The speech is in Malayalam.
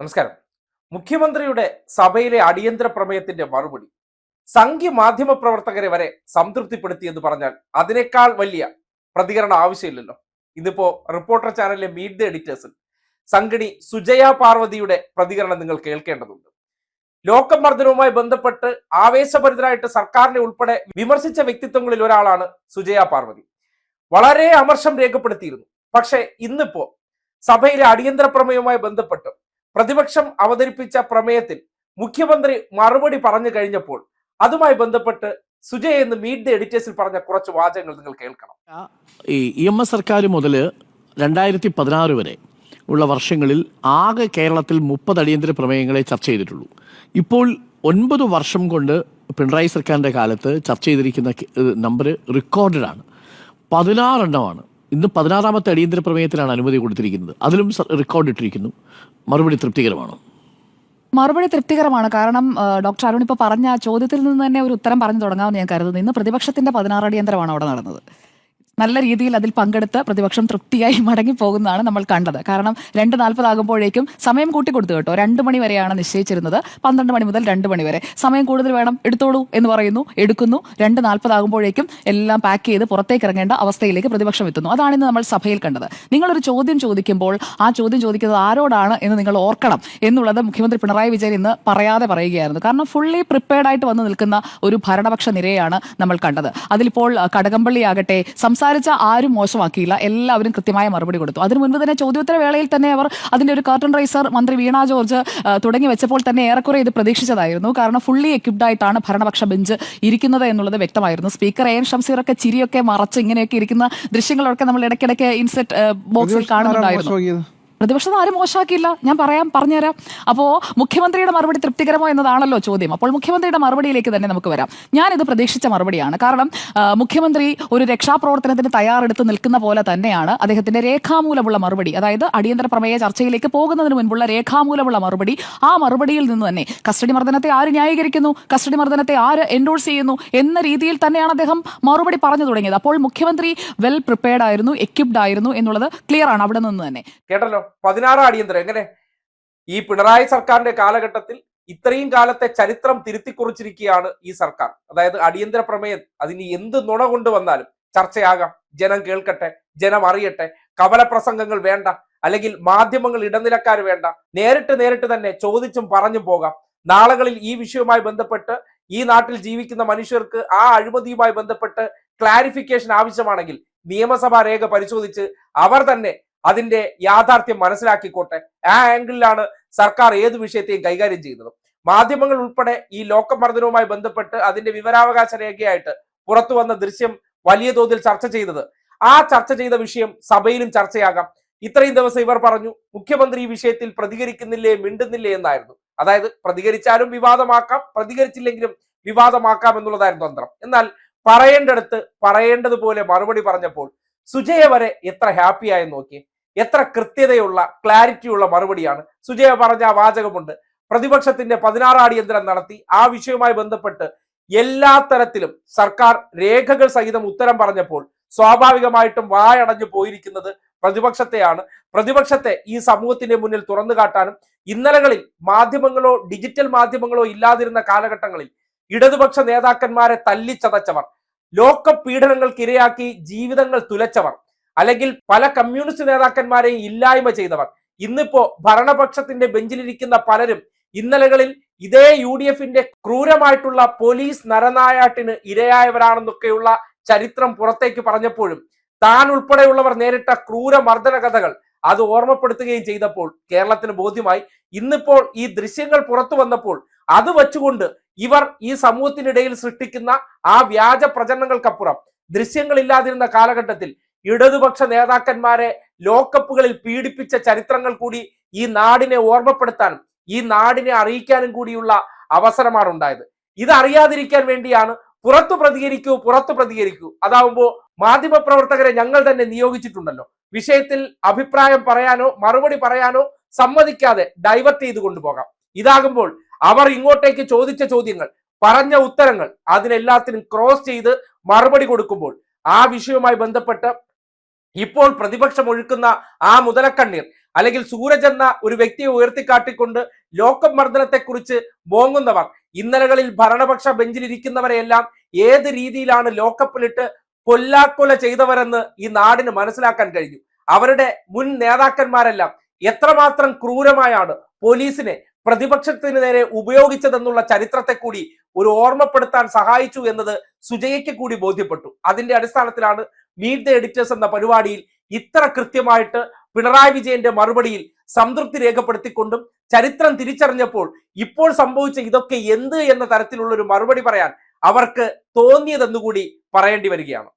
നമസ്കാരം. മുഖ്യമന്ത്രിയുടെ സഭയിലെ അടിയന്തര പ്രമേയത്തിന്റെ മറുപടി. സംഘ്യ മാധ്യമ പ്രവർത്തകരെ വരെ സംതൃപ്തിപ്പെടുത്തി എന്ന് പറഞ്ഞാൽ അതിനേക്കാൾ വലിയ പ്രതികരണം ആവശ്യമില്ലല്ലോ. ഇതിപ്പോ റിപ്പോർട്ടർ ചാനലിലെ മീറ്റ് ദ എഡിറ്റേഴ്സിൽ സംഘിണി സുജയ പാർവതിയുടെ പ്രതികരണം നിങ്ങൾ കേൾക്കേണ്ടതുണ്ട്. ലോകമർദ്ദനവുമായി ബന്ധപ്പെട്ട് ആവേശഭരിതരായിട്ട് സർക്കാരിനെ ഉൾപ്പെടെ വിമർശിച്ച വ്യക്തിത്വങ്ങളിൽ ഒരാളാണ് സുജയ പാർവതി. വളരെ അമർഷം രേഖപ്പെടുത്തിയിരുന്നു. പക്ഷേ ഇന്നിപ്പോ സഭയിലെ അടിയന്തര പ്രമേയവുമായി ബന്ധപ്പെട്ട് പ്രതിപക്ഷം അവതരിപ്പിച്ച പ്രമേയത്തിൽ മുഖ്യമന്ത്രി മറുപടി പറഞ്ഞു കഴിഞ്ഞപ്പോൾ അതുമായി ബന്ധപ്പെട്ട് സുജയ് എന്ന് മീറ്റ് ദി എഡിറ്റേഴ്സിൽ പറഞ്ഞ കുറച്ച് വാചകങ്ങൾ നിങ്ങൾ കേൾക്കണം. ഈ എം എസ് സർക്കാർ മുതൽ രണ്ടായിരത്തി പതിനാറ് വരെ ഉള്ള വർഷങ്ങളിൽ ആകെ കേരളത്തിൽ മുപ്പത് അടിയന്തര പ്രമേയങ്ങളെ ചർച്ച ചെയ്തിട്ടുള്ളൂ. ഇപ്പോൾ ഒൻപത് വർഷം കൊണ്ട് പിണറായി സർക്കാരിന്റെ കാലത്ത് ചർച്ച ചെയ്തിരിക്കുന്ന നമ്പർ റെക്കോർഡഡ് ആണ്. പതിനാറെണ്ണമാണ്. ഇന്ന് പതിനാറാമത്തെ അടിയന്തര പ്രമേയത്തിലാണ് അനുമതി കൊടുത്തിരിക്കുന്നത്. അതിലും റെക്കോർഡ് ഇട്ടിരിക്കുന്നു. മറുപടി തൃപ്തികരമാണോ? മറുപടി തൃപ്തികരമാണ്. കാരണം ഡോക്ടർ അരുൺ ഇപ്പോൾ പറഞ്ഞ ചോദ്യത്തിൽ നിന്ന് തന്നെ ഒരു ഉത്തരം പറഞ്ഞു തുടങ്ങാമെന്ന് ഞാൻ കരുതുന്നു. ഇന്ന് പ്രതിപക്ഷത്തിന്റെ പതിനാറ് അടിയന്തരമാണ് അവിടെ നടന്നത്. നല്ല രീതിയിൽ അതിൽ പങ്കെടുത്ത് പ്രതിപക്ഷം തൃപ്തിയായി മടങ്ങി പോകുന്നതാണ് നമ്മൾ കണ്ടത്. കാരണം രണ്ട് നാൽപ്പതാകുമ്പോഴേക്കും സമയം കൂട്ടി കൊടുത്തു കേട്ടോ. രണ്ട് മണി വരെയാണ് നിശ്ചയിച്ചിരുന്നത്. പന്ത്രണ്ട് മണി മുതൽ രണ്ട് മണി വരെ. സമയം കൂടുതൽ വേണം എടുത്തോളൂ എന്ന് പറയുന്നു എടുക്കുന്നു. രണ്ട് നാൽപ്പതാകുമ്പോഴേക്കും എല്ലാം പാക്ക് ചെയ്ത് പുറത്തേക്ക് ഇറങ്ങേണ്ട അവസ്ഥയിലേക്ക് പ്രതിപക്ഷം എത്തുന്നു. അതാണ് ഇന്ന് നമ്മൾ സഭയിൽ കണ്ടത്. നിങ്ങളൊരു ചോദ്യം ചോദിക്കുമ്പോൾ ആ ചോദ്യം ചോദിക്കുന്നത് ആരോടാണ് എന്ന് നിങ്ങൾ ഓർക്കണം എന്നുള്ളത് മുഖ്യമന്ത്രി പിണറായി വിജയൻ ഇന്ന് പറയാതെ പറയുകയായിരുന്നു. കാരണം ഫുള്ളി പ്രിപ്പയർഡ് ആയിട്ട് വന്ന് നിൽക്കുന്ന ഒരു ഭരണപക്ഷ നിരയാണ് നമ്മൾ കണ്ടത്. അതിലിപ്പോൾ കടകംപള്ളി ആകട്ടെ സംസാരിച്ച ആരും മോശമാക്കിയില്ല. എല്ലാവരും കൃത്യമായ മറുപടി കൊടുത്തു. അതിനു മുൻപ് തന്നെ ചോദ്യോത്തര വേളയിൽ തന്നെ അവർ അതിന്റെ ഒരു കർട്ടൺ റൈസർ മന്ത്രി വീണ ജോർജ് തുടങ്ങി വെച്ചപ്പോൾ തന്നെ ഏറെക്കുറെ ഇത് പ്രതീക്ഷിച്ചതായിരുന്നു. കാരണം ഫുള്ളി എക്യുപ്ഡ് ആയിട്ടാണ് ഭരണപക്ഷ ബെഞ്ച് ഇരിക്കുന്നത് എന്നുള്ളത് വ്യക്തമായിരുന്നു. സ്പീക്കർ എ എൻ ഷംസീറൊക്കെ ചിരിയൊക്കെ മറച്ച് ഇങ്ങനെയൊക്കെ ഇരിക്കുന്ന ദൃശ്യങ്ങളൊക്കെ നമ്മൾ ഇടയ്ക്കിടയ്ക്ക് ഇൻസെറ്റ് ബോക്സിൽ കാണുന്നുണ്ടായിരുന്നു. പ്രതിപക്ഷം ആരും മോശമാക്കിയില്ല. ഞാൻ പറയാം പറഞ്ഞുതരാം. അപ്പോൾ മുഖ്യമന്ത്രിയുടെ മറുപടി തൃപ്തികരമോ എന്നതാണല്ലോ ചോദ്യം. അപ്പോൾ മുഖ്യമന്ത്രിയുടെ മറുപടിയിലേക്ക് തന്നെ നമുക്ക് വരാം. ഞാനിത് പ്രതീക്ഷിച്ച മറുപടിയാണ്. കാരണം മുഖ്യമന്ത്രി ഒരു രക്ഷാപ്രവർത്തനത്തിന് തയ്യാറെടുത്ത് നിൽക്കുന്ന പോലെ തന്നെയാണ് അദ്ദേഹത്തിന്റെ രേഖാമൂലമുള്ള മറുപടി. അതായത് അടിയന്തര പ്രമേയ ചർച്ചയിലേക്ക് പോകുന്നതിന് മുൻപുള്ള രേഖാമൂലമുള്ള മറുപടി. ആ മറുപടിയിൽ നിന്ന് തന്നെ കസ്റ്റഡി മർദ്ദനത്തെ ആര് ന്യായീകരിക്കുന്നു? കസ്റ്റഡി മർദ്ദനത്തെ ആര് എൻഡോഴ്സ് ചെയ്യുന്നു? എന്ന രീതിയിൽ തന്നെയാണ് അദ്ദേഹം മറുപടി പറഞ്ഞു തുടങ്ങിയത്. അപ്പോൾ മുഖ്യമന്ത്രി വെൽ പ്രിപ്പയർഡ് ആയിരുന്നു എക്യുപ്ഡ് ആയിരുന്നു എന്നുള്ളത് ക്ലിയർ ആണ് അവിടെ നിന്ന് തന്നെ. കേട്ടല്ലോ? പതിനാറ് അടിയന്തരം എങ്ങനെ? ഈ പിണറായി സർക്കാരിന്റെ കാലഘട്ടത്തിൽ ഇത്രയും കാലത്തെ ചരിത്രം തിരുത്തി കുറിച്ചിരിക്കുകയാണ് ഈ സർക്കാർ. അതായത് അടിയന്തര പ്രമേയം അതിന് എന്ത് നുണ കൊണ്ടുവന്നാലും ചർച്ചയാകാം. ജനം കേൾക്കട്ടെ ജനം അറിയട്ടെ കവല പ്രസംഗങ്ങൾ വേണ്ട അല്ലെങ്കിൽ മാധ്യമങ്ങൾ ഇടനിലക്കാർ വേണ്ട. നേരിട്ട് നേരിട്ട് തന്നെ ചോദിച്ചും പറഞ്ഞും പോകാം. നാളുകളിൽ ഈ വിഷയവുമായി ബന്ധപ്പെട്ട് ഈ നാട്ടിൽ ജീവിക്കുന്ന മനുഷ്യർക്ക് ആ അഴിമതിയുമായി ബന്ധപ്പെട്ട് ക്ലാരിഫിക്കേഷൻ ആവശ്യമാണെങ്കിൽ നിയമസഭാ രേഖ പരിശോധിച്ച് അവർ തന്നെ അതിന്റെ യാഥാർത്ഥ്യം മനസ്സിലാക്കിക്കോട്ടെ. ആ ആംഗിളിലാണ് സർക്കാർ ഏത് വിഷയത്തെയും കൈകാര്യം ചെയ്യുന്നത്. മാധ്യമങ്ങൾ ഉൾപ്പെടെ ഈ ലോക്കമർദ്ദനവുമായി ബന്ധപ്പെട്ട് അതിന്റെ വിവരാവകാശ രേഖയായിട്ട് പുറത്തു വന്ന ദൃശ്യം വലിയ തോതിൽ ചർച്ച ചെയ്തത്. ആ ചർച്ച ചെയ്ത വിഷയം സഭയിലും ചർച്ചയാകാം. ഇത്രയും ദിവസം ഇവർ പറഞ്ഞു മുഖ്യമന്ത്രി ഈ വിഷയത്തിൽ പ്രതികരിക്കുന്നില്ലേ മിണ്ടുന്നില്ലേ എന്നായിരുന്നു. അതായത് പ്രതികരിച്ചാലും വിവാദമാക്കാം പ്രതികരിച്ചില്ലെങ്കിലും വിവാദമാക്കാം എന്നുള്ളതായിരുന്നു തന്ത്രം. എന്നാൽ പറയേണ്ടടുത്ത് പറയേണ്ടതുപോലെ മറുപടി പറഞ്ഞപ്പോൾ സുജയ വരെ എത്ര ഹാപ്പിയായി നോക്കി. എത്ര കൃത്യതയുള്ള ക്ലാരിറ്റിയുള്ള മറുപടിയാണ്. സുജയ പറഞ്ഞ വാചകമുണ്ട്. പ്രതിപക്ഷത്തിന്റെ പതിനാറ് അടിയന്തരം നടത്തി ആ വിഷയവുമായി ബന്ധപ്പെട്ട് എല്ലാ തരത്തിലും സർക്കാർ രേഖകൾ സഹിതം ഉത്തരം പറഞ്ഞപ്പോൾ സ്വാഭാവികമായിട്ടും വായടഞ്ഞു പോയിരിക്കുന്നത് പ്രതിപക്ഷത്തെയാണ്. പ്രതിപക്ഷത്തെ ഈ സമൂഹത്തിന്റെ മുന്നിൽ തുറന്നു കാട്ടാനും ഇന്നലകളിൽ മാധ്യമങ്ങളോ ഡിജിറ്റൽ മാധ്യമങ്ങളോ ഇല്ലാതിരുന്ന കാലഘട്ടങ്ങളിൽ ഇടതുപക്ഷ നേതാക്കന്മാരെ തല്ലിച്ചതച്ചവർ ലോക പീഡനങ്ങൾക്ക് ഇരയാക്കി ജീവിതങ്ങൾ തുലച്ചവർ അല്ലെങ്കിൽ പല കമ്മ്യൂണിസ്റ്റ് നേതാക്കന്മാരെയും ഇല്ലായ്മ ചെയ്തവർ. ഇന്നിപ്പോ ഭരണപക്ഷത്തിന്റെ ബെഞ്ചിലിരിക്കുന്ന പലരും ഇന്നലകളിൽ ഇതേ യു ഡി എഫിന്റെ ക്രൂരമായിട്ടുള്ള പോലീസ് നരനായാട്ടിന് ഇരയായവരാണെന്നൊക്കെയുള്ള ചരിത്രം പുറത്തേക്ക് പറഞ്ഞപ്പോഴും താൻ ഉൾപ്പെടെയുള്ളവർ നേരിട്ട ക്രൂര മർദ്ദന കഥകൾ അത് ഓർമ്മപ്പെടുത്തുകയും ചെയ്തപ്പോൾ കേരളത്തിന് ബോധ്യമായി. ഇന്നിപ്പോൾ ഈ ദൃശ്യങ്ങൾ പുറത്തു വന്നപ്പോൾ അത് വെച്ചുകൊണ്ട് ഇവർ ഈ സമൂഹത്തിനിടയിൽ സൃഷ്ടിക്കുന്ന ആ വ്യാജ പ്രചരണങ്ങൾക്കപ്പുറം ദൃശ്യങ്ങളില്ലാതിരുന്ന കാലഘട്ടത്തിൽ ഇടതുപക്ഷ നേതാക്കന്മാരെ ലോക്കപ്പുകളിൽ പീഡിപ്പിച്ച ചരിത്രങ്ങൾ കൂടി ഈ നാടിനെ ഓർമ്മപ്പെടുത്താനും ഈ നാടിനെ അറിയിക്കാനും കൂടിയുള്ള അവസരമാണ് ഉണ്ടായത്. ഇത് അറിയാതിരിക്കാൻ വേണ്ടിയാണ് പുറത്തു പ്രതികരിക്കൂ പുറത്തു പ്രതികരിക്കൂ. അതാവുമ്പോ മാധ്യമപ്രവർത്തകരെ ഞങ്ങൾ തന്നെ നിയോഗിച്ചിട്ടുണ്ടല്ലോ. വിഷയത്തിൽ അഭിപ്രായം പറയാനോ മറുപടി പറയാനോ സമ്മതിക്കാതെ ഡൈവേർട്ട് ചെയ്ത് കൊണ്ടുപോകാം. ഇതാകുമ്പോൾ അവർ ഇങ്ങോട്ടേക്ക് ചോദിച്ച ചോദ്യങ്ങൾ പറഞ്ഞ ഉത്തരങ്ങൾ അതിനെല്ലാത്തിനും ക്രോസ് ചെയ്ത് മറുപടി കൊടുക്കുമ്പോൾ ആ വിഷയവുമായി ബന്ധപ്പെട്ട് ഇപ്പോൾ പ്രതിപക്ഷം ഒഴുക്കുന്ന ആ മുതലക്കണ്ണീർ അല്ലെങ്കിൽ സൂരജ് എന്ന ഒരു വ്യക്തിയെ ഉയർത്തിക്കാട്ടിക്കൊണ്ട് ലോക്കം മർദ്ദനത്തെക്കുറിച്ച് മോങ്ങുന്നവർ ഇന്നലകളിൽ ഭരണപക്ഷ ബെഞ്ചിലിരിക്കുന്നവരെയെല്ലാം ഏത് രീതിയിലാണ് ലോക്കപ്പിലിട്ട് കൊല്ലാക്കൊല ചെയ്തവരെന്ന് ഈ നാടിന് മനസ്സിലാക്കാൻ കഴിഞ്ഞു. അവരുടെ മുൻ നേതാക്കന്മാരെല്ലാം എത്രമാത്രം ക്രൂരമായാണ് പോലീസിനെ പ്രതിപക്ഷത്തിന് നേരെ ഉപയോഗിച്ചതെന്നുള്ള ചരിത്രത്തെ കൂടി ഒരു ഓർമ്മപ്പെടുത്താൻ സഹായിച്ചു എന്നത് സുജയ്ക്ക് കൂടി ബോധ്യപ്പെട്ടു. അതിന്റെ അടിസ്ഥാനത്തിലാണ് മീറ്റ് ദ എഡിറ്റേഴ്സ് എന്ന പരിപാടിയിൽ ഇത്ര കൃത്യമായിട്ട് പിണറായി വിജയന്റെ മറുപടിയിൽ സംതൃപ്തി രേഖപ്പെടുത്തിക്കൊണ്ടും ചരിത്രം തിരിച്ചറിഞ്ഞപ്പോൾ ഇപ്പോൾ സംഭവിച്ച ഇതൊക്കെ എന്ത് എന്ന തരത്തിലുള്ള ഒരു മറുപടി പറയാൻ അവർക്ക് തോന്നിയതെന്നുകൂടി പറയേണ്ടി വരികയാണ്.